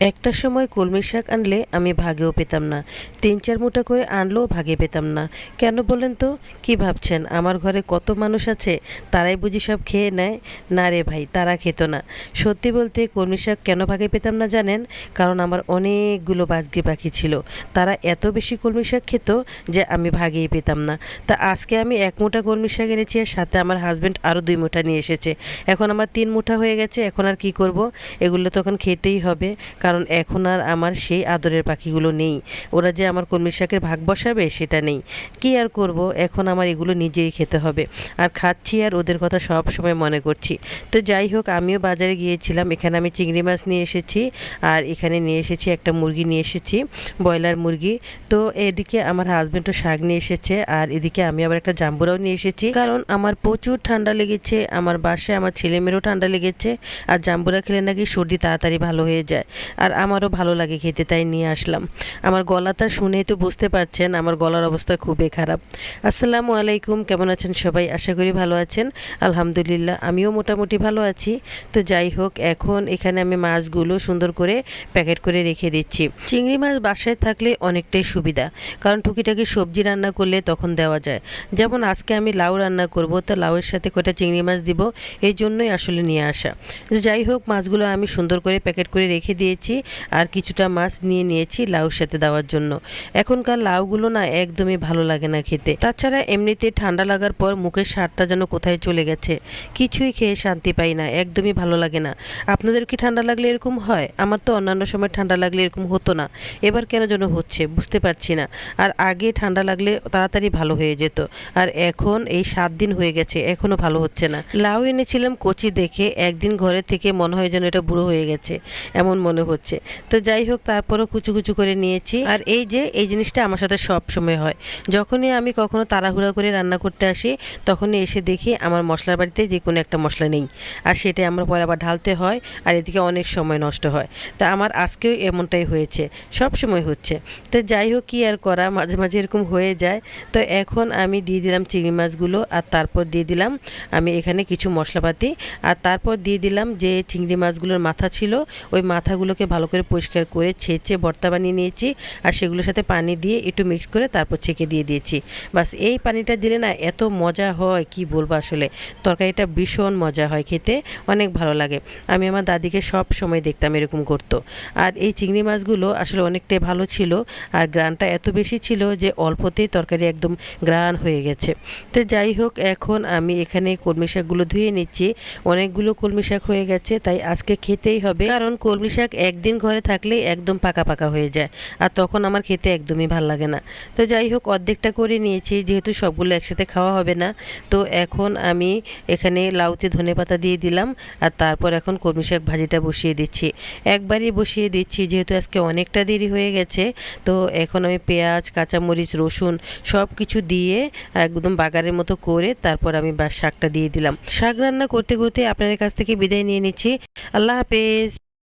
একটা সময় কলমি শাক আনলে আমি ভাগেও পেতাম না। তিন চার মুঠা করে আনলেও ভাগে পেতাম না। কেন বলেন তো? কি ভাবছেন? আমার ঘরে কত মানুষ আছে, তারাই বুঝি সব খেয়ে নেয়? না রে ভাই, তারা খেত না। সত্যি বলতে কলমি শাক কেন ভাগে পেতাম না জানেন? কারণ আমার অনেকগুলো বাজগে পাখি ছিল। তারা এত বেশি কলমি শাক খেত যে আমি ভাগেই পেতাম না। তা আজকে আমি এক মুঠা কলমি শাক এনেছি আর সাথে আমার হাজব্যান্ড আরও দুই মুঠা নিয়ে এসেছে। এখন আমার তিন মুঠা হয়ে গেছে, এখন আর কি করব? এগুলো তখন খেতেই হবে। কারণ এখন আর আমার সেই আদরের পাখিগুলো নেই। ওরা যে আমার কলমি শাকের ভাগ বসাবে, সেটা নেই। কি আর করব? এখন আমার এগুলো নিজেই খেতে হবে। আর খাচ্ছি আর ওদের কথা সব সময় মনে করছি। তো যাই হোক, আমিও বাজারে গিয়েছিলাম। এখানে আমি চিংড়ি মাছ নিয়ে এসেছি আর এখানে নিয়ে এসেছি একটা মুরগি নিয়ে এসেছি, ব্রয়লার মুরগি। তো এদিকে আমার হাজব্যান্ডও শাক নিয়ে এসেছে আর এদিকে আমি আবার একটা জাম্বুরাও নিয়ে এসেছি। কারণ আমার প্রচুর ঠান্ডা লেগেছে, আমার বাসায় আমার ছেলেমেয়েরও ঠান্ডা লেগেছে। আর জাম্বুরা খেলে নাকি সর্দি তাড়াতাড়ি ভালো হয়ে যায়। আর আমারও ভালো লাগে খেতে, তাই নিয়ে আসলাম। আমার গলাটা শুনেই তো বুঝতে পারছেন, আমার গলার অবস্থা খুবই খারাপ। আসসালামু আলাইকুম, কেমন আছেন সবাই? আশা করি ভালো আছেন। আলহামদুলিল্লাহ, আমিও মোটামুটি ভালো আছি। তো যাই হোক, এখন এখানে আমি মাছগুলো সুন্দর করে প্যাকেট করে রেখে দিচ্ছি। চিংড়ি মাছ বাসায় থাকলে অনেকটাই সুবিধা, কারণ টুকিটাকি সবজি রান্না করলে তখন দেওয়া যায়। যেমন আজকে আমি লাউ রান্না করব, তো লাউয়ের সাথে কটা চিংড়ি মাছ দিব, এই জন্যই আসলে নিয়ে আসা। যাই হোক, মাছগুলো আমি সুন্দর করে প্যাকেট করে রেখে দিয়েছি। আর কিছুটা মাছ নিয়ে নিয়েছি লাউর সাথে দেওয়ার জন্য। এখনকার লাউগুলো না একদমই ভালো লাগে না খেতে। তাছাড়া এমনিতে ঠান্ডা লাগার পর মুখের স্বাদটা যেন কোথায় চলে গেছে, কিছুই খেয়ে শান্তি পাই না, একদমই ভালো লাগে না। আপনাদের কি ঠান্ডা লাগলে এরকম হয়? আমার তো অন্যান্য সময় ঠান্ডা লাগলে এরকম হতো না। এবার কেন যেন হচ্ছে, বুঝতে পারছি না। আর আগে ঠান্ডা লাগলে তাড়াতাড়ি ভালো হয়ে যেত। আর এখন এই সাত দিন হয়ে গেছে এখনও ভালো হচ্ছে না। লাউ এনেছিলাম কচি দেখে, একদিন ঘরে থেকে মনে হয় যেন এটা বুড়ো হয়ে গেছে, এমন মনে হচ্ছে। তো যাই হোক, তারপরও কুচু কুচু করে নিয়েছি। আর এই যে, এই জিনিসটা আমার সাথে সব সময় হয়। যখনই আমি কখনো তাড়াহুড়া করে রান্না করতে আসি, তখনই এসে দেখি আমার মশলার বাড়িতে যে কোনো একটা মশলা নেই। আর সেটাই আমার পরে আবার ঢালতে হয় আর এদিকে অনেক সময় নষ্ট হয়। তা আমার আজকেও এমনটাই হয়েছে, সব সময় হচ্ছে। তো যাই হোক, কী আর করা, মাঝে মাঝে এরকম হয়ে যায়। তো এখন আমি দিয়ে দিলাম চিংড়ি মাছগুলো আর তারপর দিয়ে দিলাম আমি এখানে কিছু মশলাপাতি। আর তারপর দিয়ে দিলাম যে চিংড়ি মাছগুলোর মাথা ছিল, ওই মাথাগুলোকে ভালো করে পরিষ্কার করে ছেঁচে ভর্তা বানিয়ে নিয়েছি আর সেগুলোর সাথে পানি দিয়ে একটু মিক্স করে তারপর ছেঁকে দিয়ে দিয়েছি। বাস এই পানিটা দিলে না এত মজা হয়, কি বলব আসলে? তরকারিটা ভীষণ মজা হয় খেতে, অনেক ভালো লাগে। আমি আমার দাদিকে সব সময় দেখতাম এরকম করতো। আর এই চিংড়ি মাছগুলো আসলে অনেকটাই ভালো ছিল আর গ্রানটা এত বেশি ছিল যে অল্পতেই তরকারি একদম গ্রান হয়ে গেছে। তো যাই হোক, এখন আমি এখানে কলমি শাকগুলো ধুয়ে নিচ্ছি। অনেকগুলো কলমি শাক হয়ে গেছে, তাই আজকে খেতেই হবে। কারণ কলমি শাক একদিন ঘরে থাকলে একদম পাকা পাকা হয়ে যায়। আর তখন আমার খেতে একদমই ভালো লাগে না। তো যাই হোক, অর্ধেকটা করে নিয়েছি, যেহেতু সবগুলো একসাথে খাওয়া হবে না। তো এখন আমি এখানে লাউতে ধনে পাতা দিয়ে দিলাম, আর তারপর এখন কলমি শাক ভাজিটা বসিয়ে দিচ্ছি। একবারই বসিয়ে দিচ্ছি, যেহেতু আজকে অনেকটা দেরি হয়ে গেছে। তো এখন আমি পেঁয়াজ, কাঁচামরিচ, রসুন সব কিছু দিয়ে একদম বাগারের মতো করে তারপর আমি শাকটা দিয়ে দিলাম। শাক রান্না করতে করতে আপনাদের কাছ থেকে বিদায় নিয়ে নিচ্ছি। আল্লাহ হাফেজ।